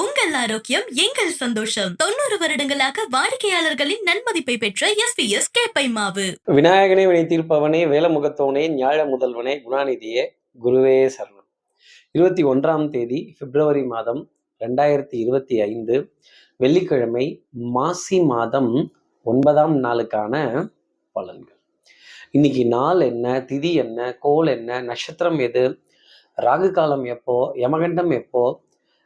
உங்கள் ஆரோக்கியம் எங்கள் சந்தோஷம். தொண்ணூறு வருடங்களாக வாடிக்கையாளர்களின் நன்மதிப்பை பெற்ற எஸ் கேப்பை மாவு விநாயகனே வினை தீர்ப்பவனே வேலமுகத்தவனே ஞாழ முதல்வனே குணாநிதியே குருவே சரணம். இருபத்தி ஒன்றாம் தேதி பிப்ரவரி மாதம் ரெண்டாயிரத்தி இருபத்தி ஐந்து வெள்ளிக்கிழமை மாசி மாதம் ஒன்பதாம் நாளுக்கான பலன்கள். இன்னைக்கு நாள் என்ன திதி என்ன கோல் என்ன நட்சத்திரம் எது ராகு காலம் எப்போ யமகண்டம் எப்போ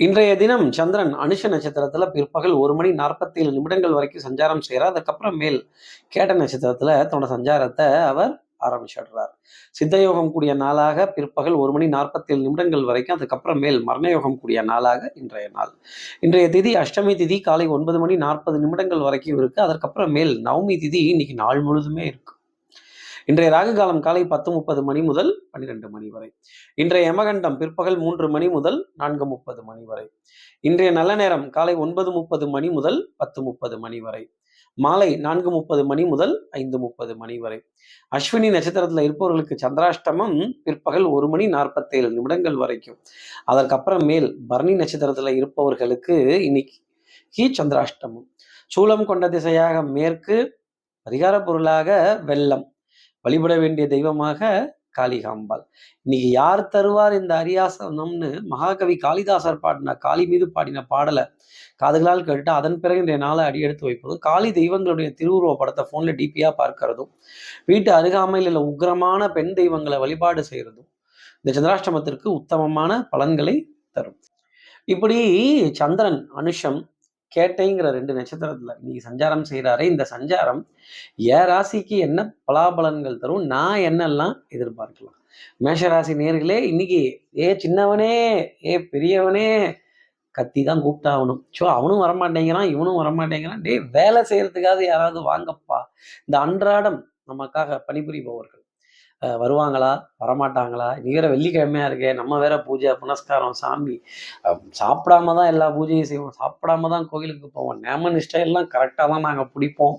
இன்றைய தினம் சந்திரன் அனுஷ நட்சத்திரத்துல பிற்பகல் ஒரு மணி நாற்பத்தி ஏழு நிமிடங்கள் வரைக்கும் சஞ்சாரம் செய்கிறார் அதுக்கப்புறம் மேல் கேட்ட நட்சத்திரத்துல தன்னோட சஞ்சாரத்தை அவர் ஆரம்பிச்சிடுறார். சித்தயோகம் கூடிய நாளாக பிற்பகல் ஒரு மணி நாற்பத்தி ஏழு நிமிடங்கள் வரைக்கும் அதுக்கப்புறம் மேல் மரணயோகம் கூடிய நாளாக இன்றைய நாள். இன்றைய திதி அஷ்டமி திதி காலை ஒன்பது மணி நாற்பது நிமிடங்கள் வரைக்கும் இருக்கு. அதற்கப்புறம் மேல் நவமி திதி இன்னைக்கு நாள் முழுதுமே இருக்கு. இன்றைய ராகு காலம் காலை பத்து முப்பது மணி முதல் பன்னிரெண்டு மணி வரை. இன்றைய யமகண்டம் பிற்பகல் மூன்று மணி முதல் நான்கு முப்பது மணி வரை. இன்றைய நல்ல நேரம் காலை ஒன்பது முப்பது மணி முதல் பத்து முப்பது மணி வரை. மாலை நான்கு முப்பது மணி முதல் ஐந்து முப்பது மணி வரை. அஸ்வினி நட்சத்திரத்தில் இருப்பவர்களுக்கு சந்திராஷ்டமம் பிற்பகல் ஒரு மணி நாற்பத்தேழு நிமிடங்கள் வரைக்கும். அதற்கப்புறம் மேல் பரணி நட்சத்திரத்தில் இருப்பவர்களுக்கு இன்னைக்கு சந்திராஷ்டமம். சூலம் கொண்ட திசையாக மேற்கு பரிகார பொருளாக வெள்ளம். வழிபட வேண்டிய தெய்வமாக காளிகாம்பாள். இன்னைக்கு யார் தருவார் இந்த அரியாசனம்னு மகாகவி காளிதாசர் பாடின காளி மீது பாடின பாடலை காதுகளால் கேட்டு அதன் பிறகு இன்றைய நாளை அடியெடுத்து வைப்பதும் காளி தெய்வங்களுடைய திருவுருவ படத்தை ஃபோனில் டிபியாக பார்க்கறதும் வீட்டு அருகாமையில் உள்ள உக்கிரமான பெண் தெய்வங்களை வழிபாடு செய்கிறதும் இந்த சந்திராஷ்டமத்திற்கு உத்தமமான பலன்களை தரும். இப்படி சந்திரன் அனுஷம் கேட்டைங்கிற ரெண்டு நட்சத்திரத்துல இன்னைக்கு சஞ்சாரம் செய்கிறாரு இந்த சஞ்சாரம் ஏ ராசிக்கு என்ன பலாபலன்கள் தரும்? நான் என்னெல்லாம் எதிர்பார்க்கலாம்? மேஷராசி நேர்களே இன்னைக்கு ஏ சின்னவனே ஏ பெரியவனே கத்தி தான் கூப்பிட்டாகணும். ஸோ அவனும் வரமாட்டேங்கிறான் இவனும் வரமாட்டேங்கிறான். டே வேலை செய்யறதுக்காக யாராவது வாங்கப்பா. இந்த அன்றாடம் நமக்காக பணிபுரிபவர்கள். வருவாங்களா? வரமாட்டாங்களா? நீ வெள்ளிக்கிழமையாக வெள்ளிக்கிழமையா இருக்கே. நம்ம வேற பூஜை புனஸ்காரம் சாமி. சாப்பிடாம தான் எல்லா பூஜையும் செய்வோம். சாப்பிடாம தான் கோயிலுக்கு போவோம். நேம நிஷ்டை எல்லாம் கரெக்டாக தான் நாங்கள் பிடிப்போம்.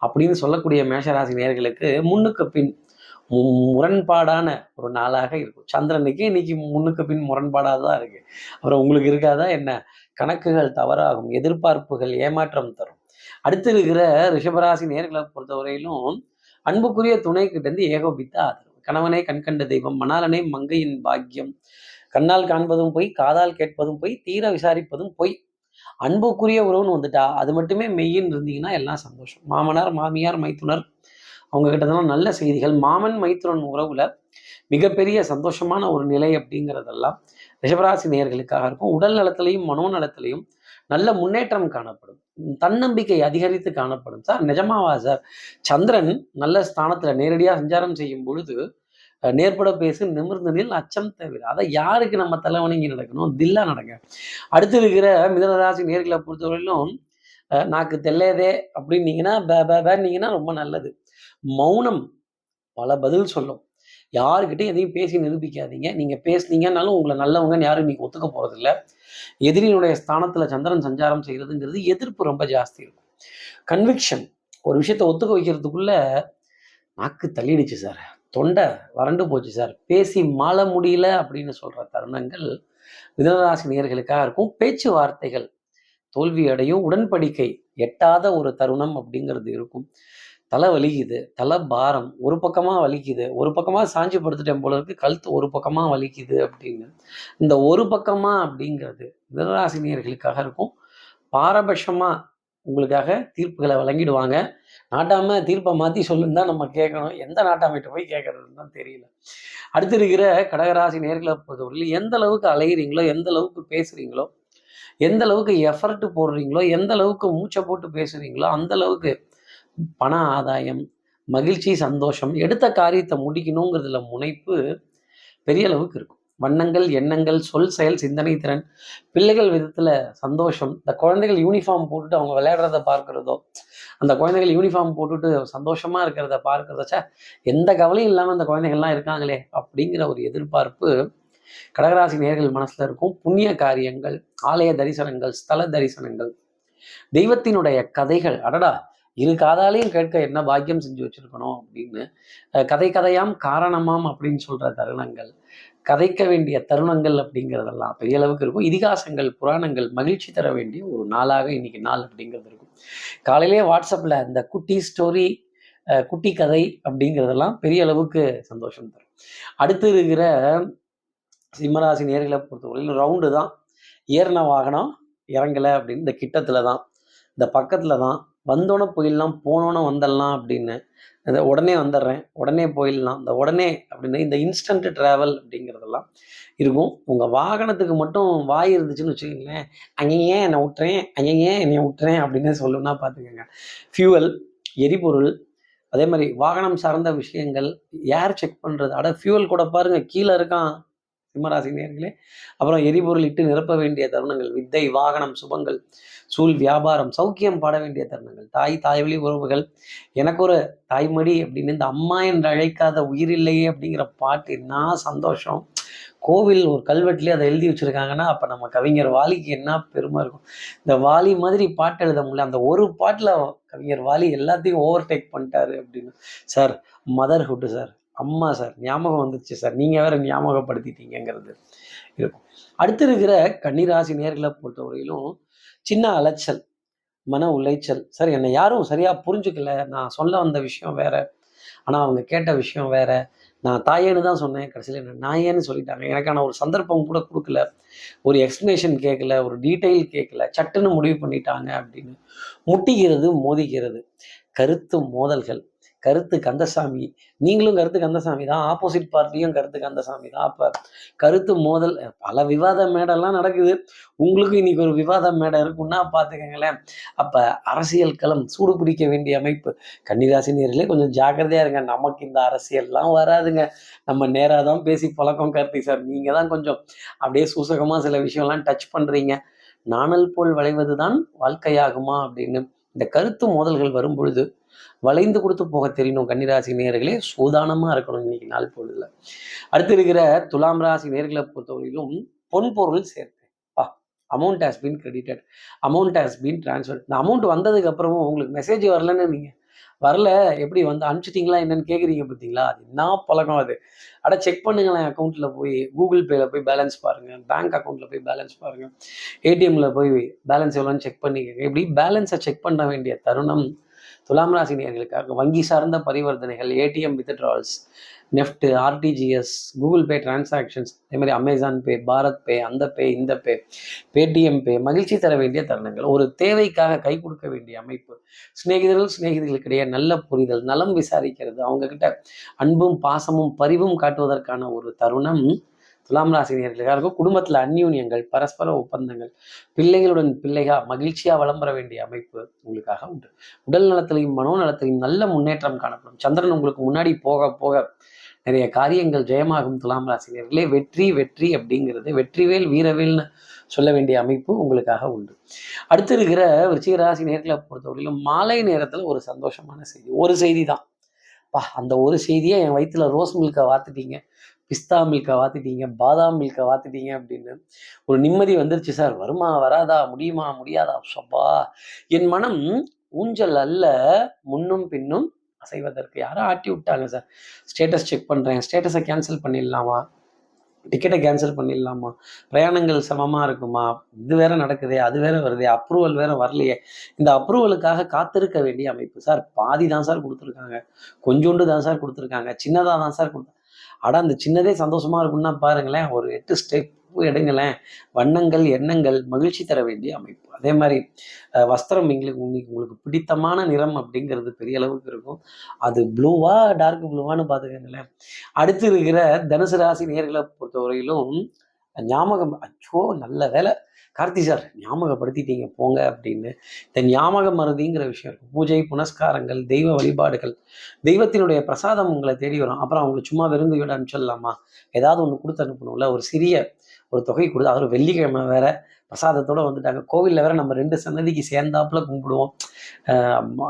அப்படின்னு சொல்லக்கூடிய மேஷராசி நேர்களுக்கு முன்னுக்கு பின் மு- முரண்பாடான ஒரு நாளாக இருக்கும். சந்திரனுக்கு இன்னைக்கு முன்னுக்கு பின் முரண்பாடாக தான் இருக்கு. அப்புறம் உங்களுக்கு இருக்காதா என்ன? கணக்குகள் தவறாகும். எதிர்பார்ப்புகள் ஏமாற்றம் தரும். அடுத்து இருக்கிற ரிஷபராசி நேர்களை பொறுத்தவரையிலும் அன்புக்குரிய துணை கிட்ட இருந்து ஏகோபித்த ஆதரவு. கணவனே கண்கண்ட தெய்வம் மணாலனே மங்கையின் பாக்கியம். கண்ணால் காண்பதும் போய் காதால் கேட்பதும் போய் தீர விசாரிப்பதும் பொய். அன்புக்குரிய உறவுன்னு வந்துட்டா அது மட்டுமே மெய்யின்னு இருந்தீங்கன்னா எல்லாம் சந்தோஷம். மாமனார் மாமியார் மைத்துனர் அவங்க கிட்ட தான் நல்ல செய்திகள். மாமன் மைத்துனன் உறவுல மிகப்பெரிய சந்தோஷமான ஒரு நிலை அப்படிங்கிறதெல்லாம் ரிஷபராசி நேயர்களுக்காக இருக்கும். உடல் நலத்திலையும் மனோநலத்திலையும் நல்ல முன்னேற்றம் காணப்படும். தன்னம்பிக்கை அதிகரித்து காணப்படும். சார் நிஜமாவா சார்? சந்திரன் நல்ல ஸ்தானத்துல நேரடியாக சஞ்சாரம் செய்யும் பொழுது நேர்பட பேசு நிமிர்ந்தனில் அச்சம் தவிர. அதை யாருக்கு நம்ம தலைவணங்கி நடக்கணும்? தில்லா நடங்க. அடுத்து இருக்கிற மிதனராசி நேர்களை பொறுத்தவரையிலும் அஹ், நாக்கு தெல்லையதே அப்படின்னீங்கன்னா பே பே பேன்னீங்கன்னா ரொம்ப நல்லது. மௌனம் பல பதில் சொல்லும். யாருக்கிட்டையும் எதையும் பேசி நிரூபிக்காதீங்க. நீங்க பேசுனீங்கன்னாலும் உங்களை நல்லவங்கன்னு யாரும் நீங்க ஒத்துக்க போறதில்ல. எதிரியினுடைய ஸ்தானத்துல சந்திரன் சஞ்சாரம் செய்யறதுங்கிறது எதிர்ப்பு ரொம்ப ஜாஸ்தி இருக்கும். கன்விக்ஷன் ஒரு விஷயத்தை ஒத்துக்க வைக்கிறதுக்குள்ள நாக்கு தள்ளிடுச்சு சார் தொண்டை வறண்டு போச்சு சார் பேசி மாள முடியல அப்படின்னு சொல்ற தருணங்கள் மிதனராசி நேர்களுக்காக இருக்கும். பேச்சுவார்த்தைகள் தோல்வி அடையும் உடன்படிக்கை எட்டாத ஒரு தருணம் அப்படிங்கிறது இருக்கும். தலை வலிக்குது தலை பாரம் ஒரு பக்கமாக வலிக்குது ஒரு பக்கமாக சாஞ்சி படுத்துட்டேன் போல இருக்கு கழுத்து ஒரு பக்கமாக வலிக்குது அப்படின்னு. இந்த ஒரு பக்கமாக அப்படிங்கிறது மிதராசினியர்களுக்காக இருக்கும். பாரபட்சமாக உங்களுக்காக தீர்ப்புகளை வழங்கிடுவாங்க. நாட்டாம தீர்ப்பை மாற்றி சொல்லுன்னு தான் நம்ம கேட்கணும். எந்த நாட்டாமைட்ட போய் கேட்கறதுன்னு தான் தெரியல. அடுத்து இருக்கிற கடகராசி நேர்களை பொறுத்தவரையில் எந்த அளவுக்கு அலைகிறீங்களோ எந்த அளவுக்கு பேசுறீங்களோ எந்த அளவுக்கு எஃபர்ட் போடுறீங்களோ எந்த அளவுக்கு மூச்சை போட்டு பேசுறீங்களோ அந்த அளவுக்கு பண ஆதாயம் மகிழ்ச்சி சந்தோஷம் எடுத்த காரியத்தை முடிக்கணுங்கிறதுல முனைப்பு பெரிய அளவுக்கு இருக்கும். வண்ணங்கள் எண்ணங்கள் சொல் செயல் சிந்தனை திறன் பிள்ளைகள் விதத்தில் சந்தோஷம். இந்த குழந்தைகள் யூனிஃபார்ம் போட்டுட்டு அவங்க விளையாடுறத பார்க்கிறதோ அந்த குழந்தைகள் யூனிஃபார்ம் போட்டுட்டு சந்தோஷமா இருக்கிறத பார்க்குறதச்சா எந்த கவலையும் இல்லாமல் அந்த குழந்தைகள்லாம் இருக்காங்களே அப்படிங்கிற ஒரு எதிர்பார்ப்பு கடகராசி நேர்கள் மனசுல இருக்கும். புண்ணிய காரியங்கள் ஆலய தரிசனங்கள் ஸ்தல தரிசனங்கள் தெய்வத்தினுடைய கதைகள். அடடா! இரு காதாலையும் கேட்க என்ன பாக்கியம் செஞ்சு வச்சிருக்கணும் அப்படின்னு கதை கதையாம் காரணமாம் அப்படின்னு சொல்ற தருணங்கள் கதைக்க வேண்டிய தருணங்கள் அப்படிங்கிறதெல்லாம் பெரிய அளவுக்கு இருக்கும். இதிகாசங்கள் புராணங்கள் மகிழ்ச்சி தர வேண்டிய ஒரு நாளாக இன்னைக்கு நாள் அப்படிங்கிறது இருக்கும். காலையிலேயே வாட்ஸ்அப்பில் இந்த குட்டி ஸ்டோரி குட்டி கதை அப்படிங்கிறதெல்லாம் பெரிய அளவுக்கு சந்தோஷம் தரும். அடுத்து இருக்கிற சிம்மராசி நேர்களை பொறுத்தவரையில் ரவுண்டு தான். ஏறின வாகனம் இறங்கலை அப்படின்னு இந்த கிட்டத்தில் தான் இந்த பக்கத்தில் தான் வந்தோன்னே போயிடலாம் போனோன்னே வந்துடலாம் அப்படின்னு. இந்த உடனே வந்துடுறேன் உடனே போயிடலாம். இந்த உடனே அப்படின்னு இந்த இன்ஸ்டன்ட் ட்ராவல் அப்படிங்கிறதெல்லாம் இருக்கும். உங்கள் வாகனத்துக்கு மட்டும் வாய் இருந்துச்சுன்னு வச்சுக்கோங்களேன். அங்கேயே என்னை விட்டுறேன் அங்கேயே என்னை விட்டுறேன் அப்படின்னு சொல்லணும்னா பார்த்துக்கோங்க. ஃபியூவல் எரிபொருள் அதே மாதிரி வாகனம் சார்ந்த விஷயங்கள் ஏர் செக் பண்ணுறது அட ஃபியூவல் கூட பாருங்கள் கீழே இருக்கான். சிம்மராசி நேர்களே அப்புறம் எரிபொருள் இட்டு நிரப்ப வேண்டிய தருணங்கள் வித்தை வாகனம் சுபங்கள் சூழ் வியாபாரம் சௌக்கியம் பாட வேண்டிய தருணங்கள் தாய் தாய்வழி உறவுகள். எனக்கு ஒரு தாய்மடி அப்படின்னு இந்த அம்மா என்று அழைக்காத உயிரில்லையே அப்படிங்கிற பாட்டு என்ன சந்தோஷம். கோவில் ஒரு கல்வெட்டுலேயே அதை எழுதி வச்சிருக்காங்கன்னா அப்போ நம்ம கவிஞர் வாலிக்கு என்ன பெருமை இருக்கும். இந்த வாலி மாதிரி பாட்டு எழுத முடியல. அந்த ஒரு பாட்டில் கவிஞர் வாலி எல்லாத்தையும் ஓவர் டேக் பண்ணிட்டாரு அப்படின்னு. சார் மதர்ஹுட்டு சார் அம்மா சார் ஞாபகம் வந்துச்சு சார். நீங்கள் வேற ஞாபகப்படுத்திட்டீங்கிறது இருக்கும். அடுத்து இருக்கிற கன்னிராசி நேர்களை பொறுத்தவரையிலும் சின்ன அலைச்சல் மன உளைச்சல். சார் என்னை யாரும் சரியாக புரிஞ்சுக்கல. நான் சொல்ல வந்த விஷயம் வேற ஆனால் அவங்க கேட்ட விஷயம் வேற. நான் தாயேன்னு தான் சொன்னேன். கடைசியில் என்ன நாயேன்னு சொல்லிட்டாங்க. எனக்கான ஒரு சந்தர்ப்பம் கூட கொடுக்கல. ஒரு எக்ஸ்ப்ளனேஷன் கேட்கல. ஒரு டீட்டெயில் கேட்கல. சட்டுன்னு முடிவு பண்ணிட்டாங்க அப்படின்னு. முட்டிக்கிறது மோதிக்கிறது. கருத்து மோதல்கள். கருத்து கந்தசாமி. நீங்களும் கருத்து கந்தசாமி தான். ஆப்போசிட் பார்ட்டியும் கருத்து கந்தசாமி தான். அப்போ கருத்து மோதல் பல விவாத மேடெல்லாம் நடக்குது. உங்களுக்கும் இன்னைக்கு ஒரு விவாத மேடை இருக்குன்னா பார்த்துக்கங்களேன். அப்போ அரசியல் களம் சூடு பிடிக்க வேண்டிய அமைப்பு. கன்னிராசி நேரிலே கொஞ்சம் ஜாக்கிரதையாக இருங்க. நமக்கு இந்த அரசியல்லாம் வராதுங்க. நம்ம நேராக தான் பேசி பழக்கம் கார்த்திக் சார். நீங்கள் தான் கொஞ்சம் அப்படியே சூசகமாக சில விஷயம்லாம் டச் பண்ணுறீங்க நாணல் போல் வளைவது தான் வாழ்க்கையாகுமா அப்படின்னு. இந்த கருத்து மோதல்கள் வரும் பொழுது வளைந்து கொடுத்து போக தெரியணும் கன்னிராசி நேர்களே சூதானமாக இருக்கணும் இன்னைக்கு நாள் பொழுதுல. அடுத்து இருக்கிற துலாம் ராசி நேர்களை பொறுத்தவரையிலும் பொன் பொருள் சேர்த்து. பா amount has been credited amount has been transfer இந்த அமௌண்ட் வந்ததுக்கு அப்புறமும் உங்களுக்கு மெசேஜ் வரலன்னு நீங்கள் வரல. எப்படி வந்து அனுப்பிச்சிட்டிங்களா என்னன்னு கேட்குறீங்க பார்த்தீங்களா? அது என்ன பழக்கம் அது? அட செக் பண்ணுங்களேன் அக்கௌண்ட்டில் போய். கூகுள் பேல போய் பேலன்ஸ் பாருங்கள் பேங்க் அக்கௌண்ட்டில் போய் பேலன்ஸ் பாருங்கள் ஏடிஎம்மில் போய் பேலன்ஸ் எவ்வளோன்னு செக் பண்ணிக்கோங்க. இப்படி பேலன்ஸை செக் பண்ண வேண்டிய தருணம் துலாம் ராசி நேர்களுக்காக வங்கி சார்ந்த பரிவர்த்தனைகள் ATM withdrawals NEFT RTGS Google Pay transactions அதே மாதிரி அமேசான் பே பாரத் பே அந்த பே இந்த பே பேடிஎம் பே மகிழ்ச்சி தர வேண்டிய தருணங்கள். ஒரு தேவைக்காக கை கொடுக்க வேண்டிய அமைப்பு. சிநேகிதர்கள் சிநேகிதர்களுக்கிடையே நல்ல புரிதல் நலம் விசாரிக்கிறது அவங்கக்கிட்ட அன்பும் பாசமும் பரிவும் காட்டுவதற்கான ஒரு தருணம். துலாம் ராசி நேர்களுக்காக இருக்கும் குடும்பத்தில் அந்யூன்யங்கள் பரஸ்பர ஒப்பந்தங்கள் பிள்ளைகளுடன் பிள்ளைகா மகிழ்ச்சியா வளம் பெற வேண்டிய அமைப்பு உங்களுக்காக உண்டு. உடல் நலத்திலையும் மனோ நலத்திலையும் நல்ல முன்னேற்றம் காணப்படும். சந்திரன் உங்களுக்கு முன்னாடி போக போக நிறைய காரியங்கள் ஜெயமாகும் துலாம் ராசினியர்களே வெற்றி வெற்றி அப்படிங்கிறது வெற்றிவேல் வீரவேல்னு சொல்ல வேண்டிய அமைப்பு உங்களுக்காக உண்டு. அடுத்து இருக்கிற விருச்சிக ராசி நேர்களை பொறுத்தவரையிலும் மாலை நேரத்தில் ஒரு சந்தோஷமான செய்தி. ஒரு செய்தி தான் பா அந்த ஒரு செய்தியை என் வயிற்றுல ரோஸ் மில்கை வாத்துட்டீங்க பிஸ்தா மில்கை வாத்துட்டீங்க பாதாம் மில்கை வாத்துட்டீங்க அப்படின்னு ஒரு நிம்மதி வந்துருச்சு சார். வருமா வராதா முடியுமா முடியாதா? சப்பா என் மனம் ஊஞ்சல் அல்ல முன்னும் பின்னும் அசைவதற்கு. யாரோ ஆட்டி விட்டாங்க சார். ஸ்டேட்டஸ் செக் பண்ணுறேன் ஸ்டேட்டஸை கேன்சல் பண்ணிடலாமா? டிக்கெட்டை கேன்சல் பண்ணிடலாமா? பிரயாணங்கள் சமமாக இருக்குமா? இது வேற நடக்குதே அது வேற வருதே அப்ரூவல் வேற வரலையே. இந்த அப்ரூவலுக்காக காத்திருக்க வேண்டிய அமைப்பு சார். பாதி தான் சார் கொடுத்துருக்காங்க. கொஞ்சோண்டு தான் சார் கொடுத்துருக்காங்க. சின்னதாக தான் சார் கொடுத்து அட அந்த சின்னதே சந்தோஷமா இருக்குன்னா பாருங்களேன் ஒரு எட்டு ஸ்டெப் எடுங்களேன். வண்ணங்கள் எண்ணங்கள் மகிழ்ச்சி தர வேண்டிய அமைப்பு. அதே மாதிரி வஸ்திரம் எங்களுக்கு இன்னைக்கு உங்களுக்கு பிடித்தமான நிறம் அப்படிங்கிறது பெரிய அளவுக்கு இருக்கும். அது ப்ளூவா டார்க் ப்ளூவான்னு பார்த்துக்கங்களேன். அடுத்து இருக்கிற தனுசு ராசி நேர்களை பொறுத்தவரையிலும் ஞாபகம் அச்சோ நல்ல வேலை கார்த்தி சார் ஞாபகப்படுத்திட்டீங்க போங்க அப்படின்னு. இந்த ஞாபக மருதிங்கிற விஷயம் பூஜை புனஸ்காரங்கள் தெய்வ வழிபாடுகள். தெய்வத்தினுடைய பிரசாதம் உங்களை தேடி வரும். அப்புறம் அவங்களுக்கு சும்மா விருந்து வீடு அனுப்பிச்சிடலாமா? ஏதாவது ஒன்று கொடுத்து அனுப்பணும்ல. ஒரு சிறிய ஒரு தொகை கொடுத்து அவர் வெள்ளிக்கிழமை வேற பிரசாதத்தோட வந்துட்டாங்க. கோவிலில் வேற நம்ம ரெண்டு சன்னதிக்கு சேர்ந்தாப்புல கும்பிடுவோம்.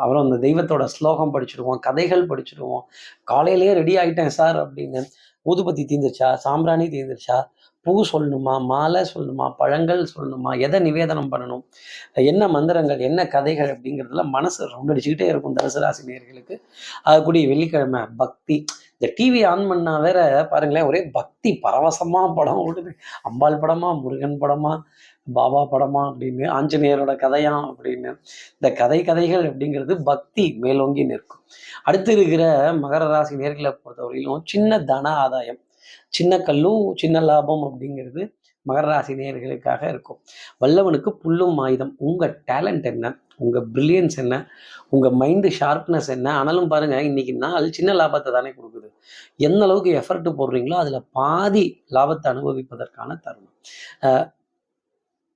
அப்புறம் அந்த தெய்வத்தோட ஸ்லோகம் படிச்சிடுவோம் கதைகள் படிச்சிடுவோம் காலையிலேயே ரெடி ஆகிட்டேன் சார் அப்படின்னு. ஊதுபத்தி தீந்துருச்சா? சாம்பிராணி தீந்துருச்சா? பூ சொல்லணுமா மாலை சொல்லணுமா பழங்கள் சொல்லணுமா எதை நிவேதனம் பண்ணணும் என்ன மந்திரங்கள் என்ன கதைகள் அப்படிங்கிறதுல மனசு ரவுண்ட் அடிச்சுக்கிட்டே இருக்கும் தனுசராசி நேர்களுக்கு அதுக்கூடிய வெள்ளிக்கிழமை பக்தி. இந்த டிவி ஆன் பண்ணா வேற பாருங்களேன் ஒரே பக்தி பரவசமா படம் ஓடுது. அம்பாள் படமா முருகன் படமா பாபா படமா அப்படின்னு ஆஞ்சநேயரோட கதையா அப்படின்னு. இந்த கதை கதைகள் அப்படிங்கிறது பக்தி மேலோங்கி நிற்கும். அடுத்து இருக்கிற மகர ராசி நேர்களை பொறுத்தவரையிலும் சின்ன தன ஆதாயம். சின்ன கல்லும் சின்ன லாபம் அப்படிங்கிறது மகர ராசி நேயர்களுக்காக இருக்கும். வல்லவனுக்கு புல்லும் ஆயுதம். உங்கள் டேலண்ட் என்ன? உங்கள் பிரில்லியன்ஸ் என்ன? உங்கள் மைண்டு ஷார்ப்னஸ் என்ன? ஆனாலும் பாருங்கள் இன்றைக்கி நாள் சின்ன லாபத்தை தானே கொடுக்குது. எந்த அளவுக்கு எஃபர்ட் போடுறீங்களோ அதில் பாதி லாபத்தை அனுபவிப்பதற்கான தருணம்.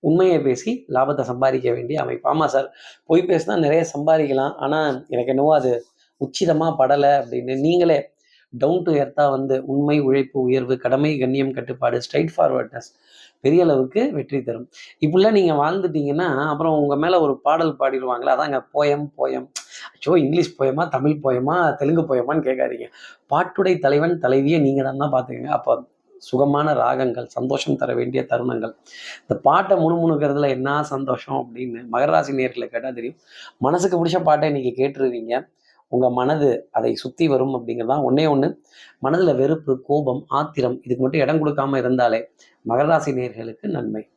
உண்மையை பேசி லாபத்தை சம்பாதிக்க வேண்டிய அமைப்பு. ஆமாம் சார் பொய் பேசினா நிறைய சம்பாதிக்கலாம். ஆனால் எனக்கு என்னவோ அது உச்சிதமாக படலை அப்படின்னு நீங்களே டவுன் டு எர்த்தாக வந்து உண்மை உழைப்பு உயர்வு கடமை கண்ணியம் கட்டுப்பாடு ஸ்ட்ரைட் ஃபார்வர்ட்னஸ் பெரிய அளவுக்கு வெற்றி தரும். இப்படிலாம் நீங்கள் வாழ்ந்துட்டீங்கன்னா அப்புறம் உங்கள் மேலே ஒரு பாடல் பாடிடுவாங்களே அதாங்க போயம் போயம் ஐயோ இங்கிலீஷ் போயமா தமிழ் போயமா தெலுங்கு போயமான்னு கேட்காதீங்க. பாட்டுடை தலைவன் தலைவியை நீங்கள் தான் தான் பார்த்துக்கங்க. அப்போ சுகமான ராகங்கள் சந்தோஷம் தர வேண்டிய தருணங்கள். இந்த பாட்டை முணுமுணுக்கிறதுல என்ன சந்தோஷம் அப்படின்னு மகராசி நேர்களை கேட்டால் தெரியும். மனசுக்கு பிடிச்ச பாட்டை இன்னைக்கு கேட்டுருவீங்க. உங்கள் மனது அதை சுற்றி வரும் அப்படிங்கிறதான் ஒன்றே ஒன்று மனதில் வெறுப்பு கோபம் ஆத்திரம் இதுக்கு மட்டும் இடம் கொடுக்காம இருந்தாலே மகராசி நேர்களுக்கு நன்மை.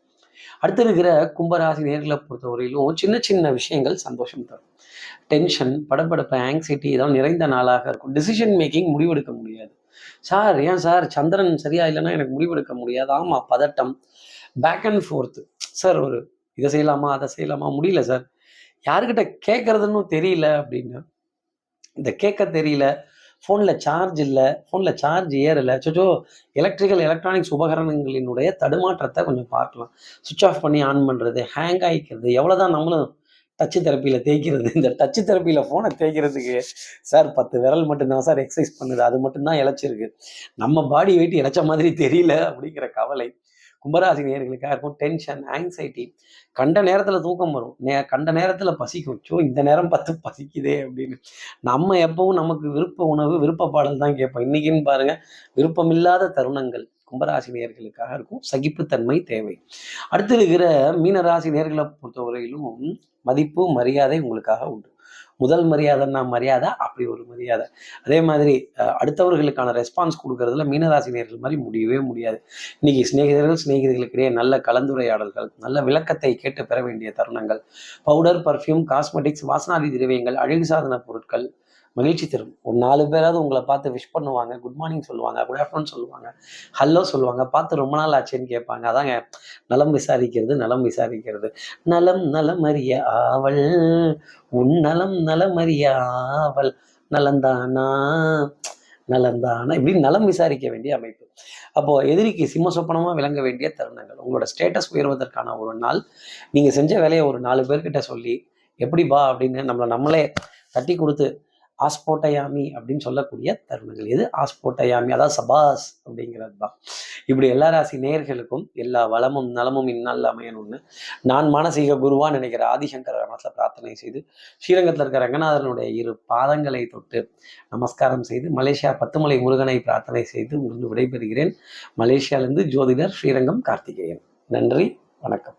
அடுத்து இருக்கிற கும்பராசி நேர்களை பொறுத்தவரையிலும் சின்ன சின்ன விஷயங்கள் சந்தோஷம் தரும். டென்ஷன் படப்படப்பு ஆங்ஸைட்டி இதெல்லாம் நிறைந்த நாளாக இருக்கும். டிசிஷன் மேக்கிங் முடிவெடுக்க முடியாது. சார் ஏன் சார்? சந்திரன் சரியா இல்லைன்னா எனக்கு முடிவெடுக்க முடியாது. ஆமாம் பதட்டம். பேக் அண்ட் ஃபோர்த்து சார் ஒரு இதை செய்யலாமா அதை செய்யலாமா? முடியல சார். யாருக்கிட்ட கேட்கறதுன்னு தெரியல அப்படின்னு இந்த கேட்க தெரியல ஃபோனில் சார்ஜ் இல்லை ஃபோனில் சார்ஜ் ஏறலை. சொச்சோ எலக்ட்ரிக்கல் எலக்ட்ரானிக்ஸ் உபகரணங்களினுடைய தடுமாற்றத்தை கொஞ்சம் பார்க்கலாம். சுவிட்ச் ஆஃப் பண்ணி ஆன் பண்ணுறது ஹேங் ஆகிக்கிறது எவ்வளோ தான் நம்மளும் டச்சு தெரப்பியில் தேய்க்கிறது இந்த டச்சு தெரப்பியில் ஃபோனை தேய்க்கிறதுக்கு சார் பத்து விரல் மட்டும்தான் சார் எக்ஸசைஸ் பண்ணுது. அது மட்டும்தான் இழைச்சிருக்கு. நம்ம பாடி வெயிட் இழைச்ச மாதிரி தெரியல அப்படிங்கிற கவலை. கும்பராசி நேர்களுக்காக இருக்கும் டென்ஷன் ஆங்ஸைட்டி கண்ட நேரத்தில் தூக்கம் வரும். நே கண்ட நேரத்தில் பசிக்கும். சோ இந்த நேரம் பார்த்து பசிக்குதே அப்படின்னு. நம்ம எப்பவும் நமக்கு விருப்ப உணவு விருப்ப பாடல் தான் கேட்போம். இன்னைக்குன்னு பாருங்கள் விருப்பமில்லாத தருணங்கள் கும்பராசி நேர்களுக்காக இருக்கும். சகிப்புத்தன்மை தேவை. அடுத்து இருக்கிற மீனராசி நேர்களை பொறுத்தவரையிலும் மதிப்பு மரியாதை உங்களுக்காக உண்டு. முதல் மரியாதைன்னா மரியாதை அப்படி ஒரு மரியாதை. அதே மாதிரி அடுத்தவர்களுக்கான ரெஸ்பான்ஸ் கொடுக்கறதுல மீனராசி நேர்கள் மாதிரி முடியவே முடியாது. இன்னைக்கு சிநேகிதர்கள் சிநேகிதர்களுக்கிடையே நல்ல கலந்துரையாடல்கள் நல்ல விளக்கத்தை கேட்டு பெற வேண்டிய தருணங்கள். பவுடர் பர்ஃப்யூம் காஸ்மெட்டிக்ஸ் வாசனாதி திரவியங்கள் அழகு சாதன பொருட்கள் மகிழ்ச்சி தரும். ஒரு நாலு பேராவது உங்களை பார்த்து விஷ் பண்ணுவாங்க குட் மார்னிங் சொல்லுவாங்க குட் ஆஃப்டர்நூன் சொல்லுவாங்க ஹலோ சொல்லுவாங்க பார்த்து ரொம்ப நாள் ஆச்சுன்னு கேட்பாங்க. அதாங்க நலம் விசாரிக்கிறது நலம் விசாரிக்கிறது. நலம் நலம் அறிய ஆவல். உன் நலம் நலம் அறிய ஆவல். நலந்தானா? நலந்தானா? இப்படி நலம் விசாரிக்க வேண்டிய அமைப்பு. அப்போ எதிரிக்கு சிம்ம சொப்பனமா விளங்க வேண்டிய தருணங்கள். உங்களோட ஸ்டேட்டஸ் உயர்வதற்கான ஒரு நாள். நீங்கள் செஞ்ச வேலையை ஒரு நாலு பேர்கிட்ட சொல்லி எப்படி பா அப்படின்னு நம்மளை நம்மளே தட்டி கொடுத்து ஆஸ்போட்டயாமி அப்படின்னு சொல்லக்கூடிய தருணங்கள். எது? ஆஸ்போட்டயாமி அதாவது சபாஸ் அப்படிங்கிறது தான். இப்படி எல்லா ராசி நேர்களுக்கும் எல்லா வளமும் நலமும் இந்நாளில் அமையணும்னு நான் மானசீக குருவா நினைக்கிற ஆதிசங்கர மனசில் பிரார்த்தனை செய்து ஸ்ரீரங்கத்தில் இருக்கிற ரங்கநாதனுடைய இரு பாதங்களை தொட்டு நமஸ்காரம் செய்து மலேசியா பத்துமலை முருகனை பிரார்த்தனை செய்து உங்களுக்கு விடைபெறுகிறேன். மலேசியாவிலிருந்து ஜோதிடர் ஸ்ரீரங்கம் கார்த்திகேயன். நன்றி. வணக்கம்.